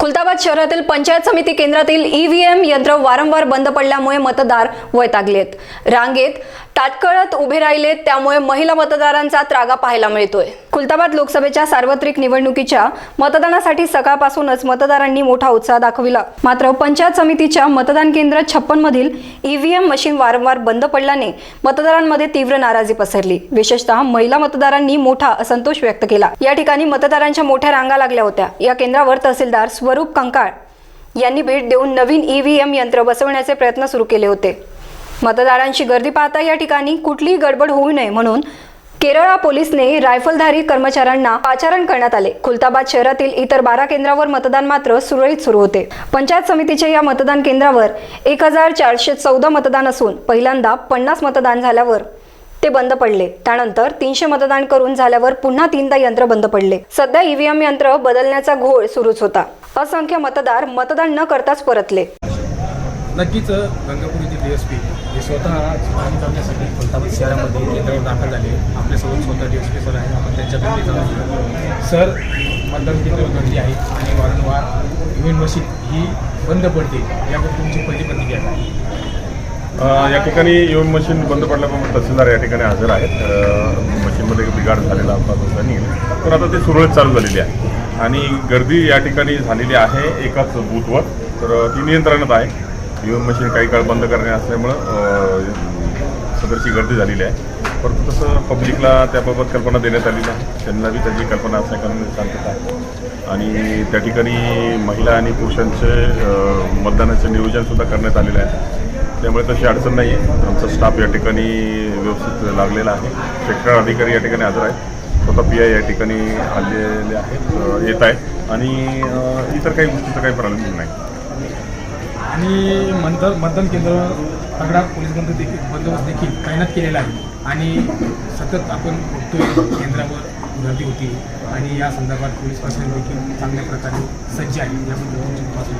खुलताबाद शहरातील पंचायत समिती केंद्रातील ईव्हीएम यंत्र वारंवार बंद पडल्यामुळे मतदार वैतागलेत. रांगेत ताटकळत उभे राहिलेत त्यामुळे महिला मतदारांचा त्रागा पाहायला मिळतोय. खुलताबाद लोकसभेच्या सार्वत्रिक निवडणुकीच्या मतदानासाठी सकाळपासूनच मतदारांनी मोठा उत्साह दाखविला. मात्र पंचायत समितीच्या मतदान केंद्र छप्पन मधील ईव्हीएम मशीन वारंवार बंद पडल्याने मतदारांमध्ये तीव्र नाराजी पसरली. विशेषतः महिला मतदारांनी मोठा असंतोष व्यक्त केला. या ठिकाणी मतदारांच्या मोठ्या रांगा लागल्या होत्या. या केंद्रावर तहसीलदार स्वरूप कंकाळ यांनी भेट देऊन नवीन ईव्हीएम यंत्र बसवण्याचे प्रयत्न सुरू केले होते. मतदारांची गर्दी पाहता या ठिकाणी कुठलीही गडबड होऊ नये म्हणून केरळा पोलीसने रायफलधारी कर्मचाऱ्यांना पाचारण करण्यात आले. खुलताबाद शहरातील इतर बारा केंद्रावर मतदान मात्र सुरळीत सुरू होते. पंचायत समितीच्या या मतदान केंद्रावर एक हजार चारशे चौदा मतदान असून पहिल्यांदा पन्नास मतदान झाल्यावर ते बंद पडले. त्यानंतर तीनशे मतदान करून झाल्यावर पुन्हा तीनदा यंत्र बंद पडले. सध्या ईव्हीएम यंत्र बदलण्याचा घोळ सुरूच होता. असंख्य मतदार मतदान न करताच परतले. नक्कीच गंगापूर जे स्वतः काम करण्यासाठी खुलताबाद शहरामध्ये केंद्रावर दाखल झाले. आपल्यासोबत स्वतः डी एस पी सर आहे आपण त्यांच्याकडे जाऊ सर मतदान केंद्र गर्दी आहे आणि वारंवार इव्हेंट मशीन ही बंद पडते. याबद्दल तुमची पहिली प्रतिक्रिया आहे या ठिकाणी येऊन मशीन बंद पडल्यामुळे तहसीलदार या ठिकाणी हजर आहेत. मशीनमध्ये बिघाड झालेला होता त्यांनी पण आता ते सुरळीत चालू झालेली आहे. आणि गर्दी या ठिकाणी झालेली आहे एकाच बूथवर तर ती नियंत्रणात आहे. येऊन मशीन काही काळ बंद करणे असल्यामुळं सदरची गर्दी झालेली आहे. परंतु तसं पब्लिकला त्याबाबत कल्पना देण्यात आलेली आहे त्यांना बी त्याची कल्पना असण्याकडून शांतता आहे. आणि त्या ठिकाणी महिला आणि पुरुषांचे मतदानाचं मतदानाचे नियोजनसुद्धा करण्यात आलेलं आहे. त्यामुळे तशी अडचण नाही. आहे आमचा स्टाफ या ठिकाणी व्यवस्थित लागलेला आहे. सेक्टर अधिकारी या ठिकाणी हजर आहेत. स्वतः पी आय या ठिकाणी आलेले आहेत येत आहेत. आणि इतर काही गोष्टीचा काही प्रॉब्लेम नाही. आणि मतदान मतदान केंद्रावर तगडा पोलीस बंद देखील बंदोबस्त देखील तैनात केलेला आहे. आणि सतत आपण बघतोय केंद्रावर गर्दी होती आणि या संदर्भात पोलीस प्रशासन देखील चांगल्या प्रकारे सज्ज आहे. याबद्दल तुमची तपासणी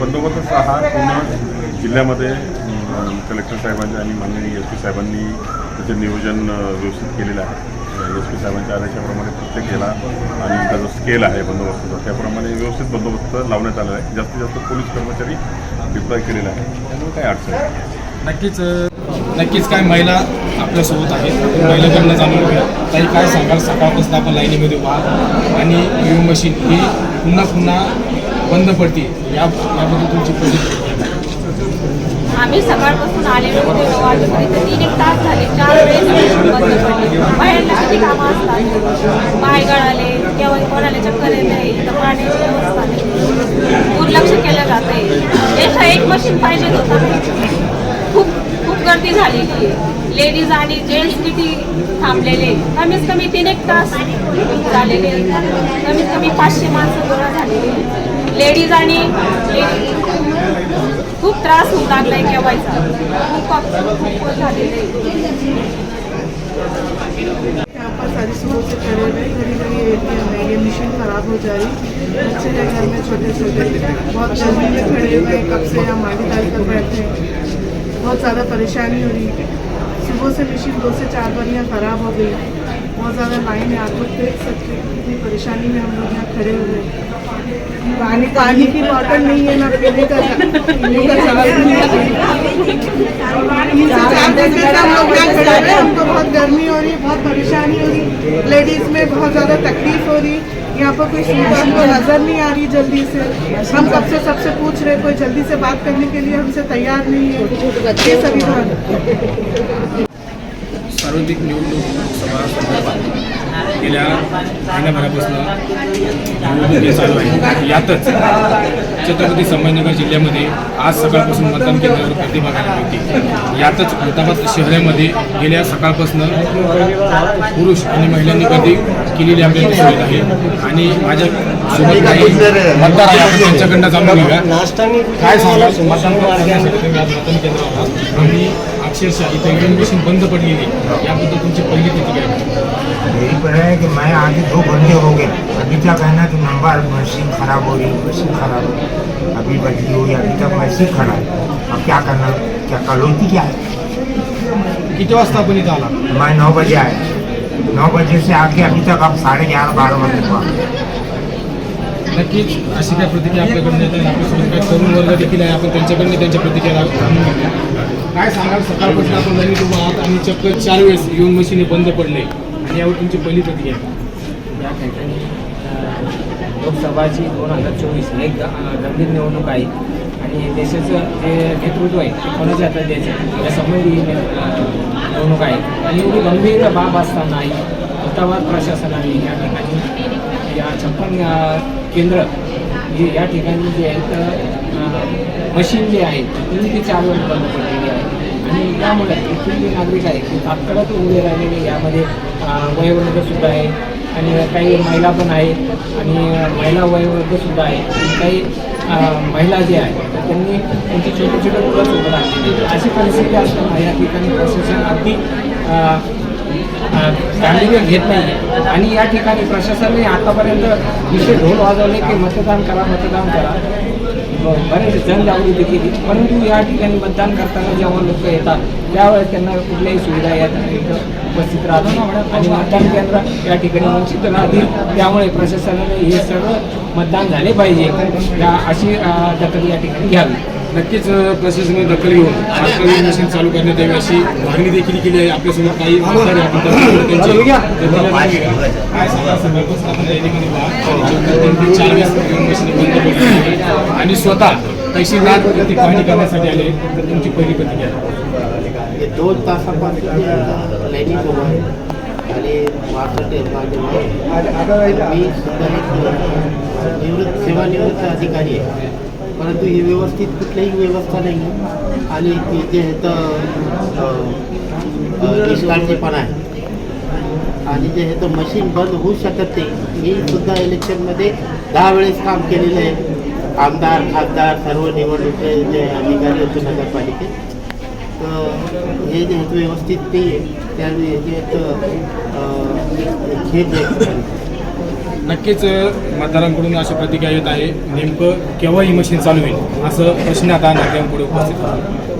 बंदोबस्त हा पूर्ण जिल्ह्यामध्ये कलेक्टर साहेबांच्या आणि माननीय एस पी साहेबांनी त्याचे नियोजन व्यवस्थित केलेलं आहे. एस पी साहेबांच्या आदेशाप्रमाणे प्रत्येक याला आणि त्याचा जो स्केल आहे बंदोबस्ताचा त्याप्रमाणे व्यवस्थित बंदोबस्त लावण्यात आलेला आहे. जास्तीत जास्त पोलीस कर्मचारी डिप्लॉय केलेला आहे. त्यामुळे काही अडचण नक्कीच नक्कीच काय महिला आपल्यासोबत आहेत. आपण महिलाकडनं जाणून घेऊया. काही काय सांगाल? सकाळपासून आपण लाईनीमध्ये उभा आणि यू मशीन ही पुन्हा पुन्हा बंद पडते या याबद्दल तुमची प्रतिक्रिया आम्ही सकाळपासून आलेलो होते नऊ वाजेपर्यंत. तीन एक तास झाले चार वेळेस बंद पडली. बाहेरला किती कामं असतात? पाय गळाले केव्हा कोणाला चक्कर येत नाही तर पाण्याची व्यवस्था नाही. दुर्लक्ष केलं जात आहे त्याच्या एक मशीन पाहिजे होता. खूप खूप गर्दी झालेली आहे. लेडीज आणि जेंट्स किती थांबलेले. कमीत कमी तीन एक तास झालेले. कमीत कमी पाचशे माणसं गोळा झालेली. लेडीज आणि खूप त्रास होऊ यहाँ पर सारी सुबह से खड़े हुए घड़ी घड़ी एटीएम है ये मशीन ख़राब हो जा रही बच्चे हैं घर में छोटे छोटे. बहुत जल्दी में खड़े हुए, कब से हम आगे डाल कर बैठे बहुत ज़्यादा परेशानी हो रही सुबह से मशीन दो से चार बार यहाँ ख़राब हो गई. बहुत ज़्यादा लाइन है आप लोग देख सकते हैं कितनी परेशानी में हम लोग यहाँ खड़े हुए पानी पानी की बॉटल नहीं है ना पीने का पीने का सामान नहीं है। तीन से चार घंटे से हम लोग यहाँ खड़े हैं। हमको बहुत गर्मी हो रही है बहुत परेशानी हो रही। लेडीज़ में बहुत ज़्यादा तकलीफ़ हो रही। यहाँ पर कोई सुविधा हमको नज़र नहीं आ रही जल्दी से। हम कब से सबसे पूछ रहे कोई जल्दी से बात करने के लिए हमसे तैयार नहीं है। ये सभी सार्वत्रिक निवडणूक लोकसभा संदर्भात गेल्या महिन्याभरापासून चालू आहे. यातच छत्रपती संभाजीनगर जिल्ह्यामध्ये आज सकाळपासून मतदान केंद्रावर गर्दी बघायला मिळते यातच खुलताबाद शहरामध्ये गेल्या सकाळपासून पुरुष आणि महिलांनी गर्दी केलेली आपल्याला दिसून येत आहे. आणि माझ्या सोबत काही मतदार आहे आपण त्यांच्याकडनं जाणून घेऊया. काय सांगा? मतदान करण्यासाठी मतदान केंद्रावर आम्ही अक्षरशः इथे मशीन बंद पडलेली याबद्दल तुमची पहिली प्रतिक्रिया काय? यही पर है कि मैं आगे दो घंटे हो गए अभी तक है ना कि नंबर मशीन खराब हो रही मशीन खराब हो अभी बदली हुई अभी तक मशीन खराब अब क्या करना क्या कलौती क्या है? आपण इथं मैं नौ बजे आया. नौ बजे से आके अभी तक अब साढ़े ग्यारह बारह बजे हुआ। नक्कीच अशी काय प्रतिक्रिया आपल्याकडून येत. आपल्यासोबत काही तरुण वर्ग देखील आहे आपण त्यांच्याकडनं त्यांच्या प्रतिक्रिया जाणून घेऊया काय सांगाल? सकाळपासून आपण घरी उभा आहात आणि चक्क चार वेळेस येऊन मशीन बंद पडले. आणि यावर तुमची पहिली प्रतिक्रिया आहे. या ठिकाणी लोकसभाची दोन हजार चोवीस एक गंभीर निवडणूक आहे. आणि देशाचं जे नेतृत्व आहे ते कोणाच्या हातात द्यायचं? या संबंधी ही निवडणूक आहे. आणि एवढी गंभीर बाब असतानाही उतावाद प्रशासनाने या ठिकाणी या छप्पन केंद्र हे या ठिकाणी जे आहेत मशीन जे आहेत ती ते चार वेळ बंद पडलेली आहे आणि त्यामुळे इथले जे नागरिक आहेत ते तात्काळात उभे राहिलेले यामध्ये अ, आहे. आणि काही महिला पण आहेत आणि महिला वयोवृद्ध आहेत. आणि काही महिला जे आहेत तर त्यांनी त्यांची छोटे छोटे मुलं सुद्धा आणलेली अशी परिस्थिती असताना या ठिकाणी प्रशासन अगदी गांभीर्य घेत नाही आणि या ठिकाणी प्रशासनाने आतापर्यंत विषय ढोल वाजवले की मतदान करा मतदान करा. बरेच जनजागृती केली परंतु या ठिकाणी मतदान करताना जेव्हा लोक येतात त्यावेळेस त्यांना कुठल्याही सुविधा येत उपस्थित राहतात आणि मतदान केंद्र या ठिकाणी वंचित राहतील त्यामुळे प्रशासनाने हे सर्व मतदान झाले पाहिजे. या अशी दखल या ठिकाणी घ्यावी. नक्कीच प्रशासनाने दखल घेऊन तात्काळ मशीन चालू करण्यात यावी अशी मागणी देखील केली आहे. आपल्यासोबत काही आहे, आपण. आणि मशीन बंद पडली स्वतः तहसीलदार ती पाहणी करण्यासाठी आले. तर तुमची पहिली प्रतिक्रिया? आहे. दोन तासापासून आहे. आणि माझ्यासाठी माझे मी सुद्धा एक निवृत्त सेवानिवृत्त अधिकारी आहे. परंतु ही व्यवस्थित कुठलीही व्यवस्था नाही आणि ती जे आहे तर निष्काळजीपणा आहे आणि जे आहे तर मशीन बंद होऊ शकत नाही. मी सुद्धा इलेक्शनमध्ये दहा वेळेस काम केलेलं आहे. आमदार खासदार सर्व निवडणुके जे अधिकारी होते नगरपालिकेत. तर हे जे आहेत व्यवस्थित नाही आहे. तर हे नक्कीच मतदारांकडून अशा प्रतिक्रिया येत आहे. नेमकं केव्हा ही मशीन चालू होईल? असं प्रश्न आता नागरिकांपुढे उपस्थित